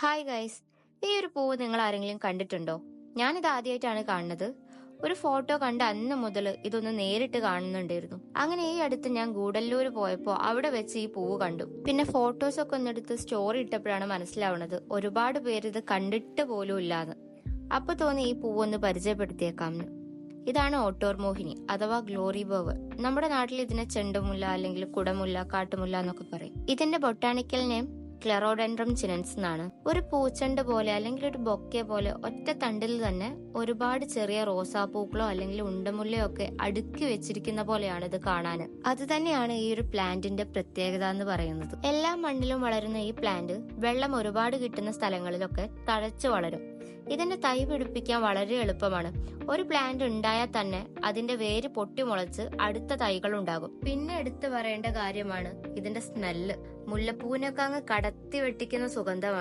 Hi guys ഈ ഒരു പൂവ് നിങ്ങൾ ആരെങ്കിലും കണ്ടിട്ടുണ്ടോ? ഞാനിത് ആദ്യമായിട്ടാണ് കാണുന്നത്. ഒരു ഫോട്ടോ കണ്ട അന്ന് മുതൽ ഇതൊന്ന് നേരിട്ട് കാണുന്നുണ്ടായിരുന്നു. അങ്ങനെ ഈ അടുത്ത് ഞാൻ ഗൂഡല്ലൂർ പോയപ്പോൾ അവിടെ വെച്ച് ഈ പൂവ് കണ്ടു. പിന്നെ ഫോട്ടോസ് ഒക്കെ ഒന്നെടുത്ത് സ്റ്റോറി ഇട്ടപ്പോഴാണ് മനസ്സിലാവുന്നത് ഒരുപാട് പേര് ഇത് കണ്ടിട്ട് പോലും ഇല്ലാന്ന്. അപ്പൊ തോന്നി ഈ പൂവ് ഒന്ന് പരിചയപ്പെടുത്തിയേക്കാമെന്ന് ഇതാണ് ഓട്ടോർമോഹിനി അഥവാ ഗ്ലോറി ബേവ് നമ്മുടെ നാട്ടിൽ ഇതിനെ ചെണ്ടുമുല്ല അല്ലെങ്കിൽ കുടമുല്ല കാട്ടുമുല്ല എന്നൊക്കെ പറയും. ഇതിന്റെ ബൊട്ടാണിക്കൽ നെയിം ക്ലെറോഡെൻഡ്രം ചിനൻസ് എന്നാണ്. ഒരു പൂച്ചെണ്ട് പോലെ അല്ലെങ്കിൽ ഒരു ബൊക്കെ പോലെ ഒറ്റ തണ്ടിൽ തന്നെ ഒരുപാട് ചെറിയ റോസാപ്പൂക്കളോ അല്ലെങ്കിൽ ഉണ്ടമുല്ലയോ ഒക്കെ അടുക്കി വെച്ചിരിക്കുന്ന പോലെയാണ് ഇത് കാണാൻ. അത് തന്നെയാണ് ഈ ഒരു പ്ലാന്റിന്റെ പ്രത്യേകത എന്ന് പറയുന്നത്. എല്ലാ മണ്ണിലും വളരുന്ന ഈ പ്ലാന്റ് വെള്ളം ഒരുപാട് കിട്ടുന്ന സ്ഥലങ്ങളിലൊക്കെ തഴച്ചു വളരും. ഇതിന്റെ തൈ പിടിപ്പിക്കാൻ വളരെ എളുപ്പമാണ്. ഒരു പ്ലാന്റ് ഉണ്ടായാൽ തന്നെ അതിന്റെ വേര് പൊട്ടി മുളച്ച് അടുത്ത തൈകൾ ഉണ്ടാകും. പിന്നെ എടുത്തു പറയേണ്ട കാര്യമാണ് ഇതിന്റെ സ്മെല്ല് മുല്ലപ്പൂവിനൊക്കെ അങ്ങ് കടത്തി വെട്ടിക്കുന്ന സുഗന്ധമാണ്.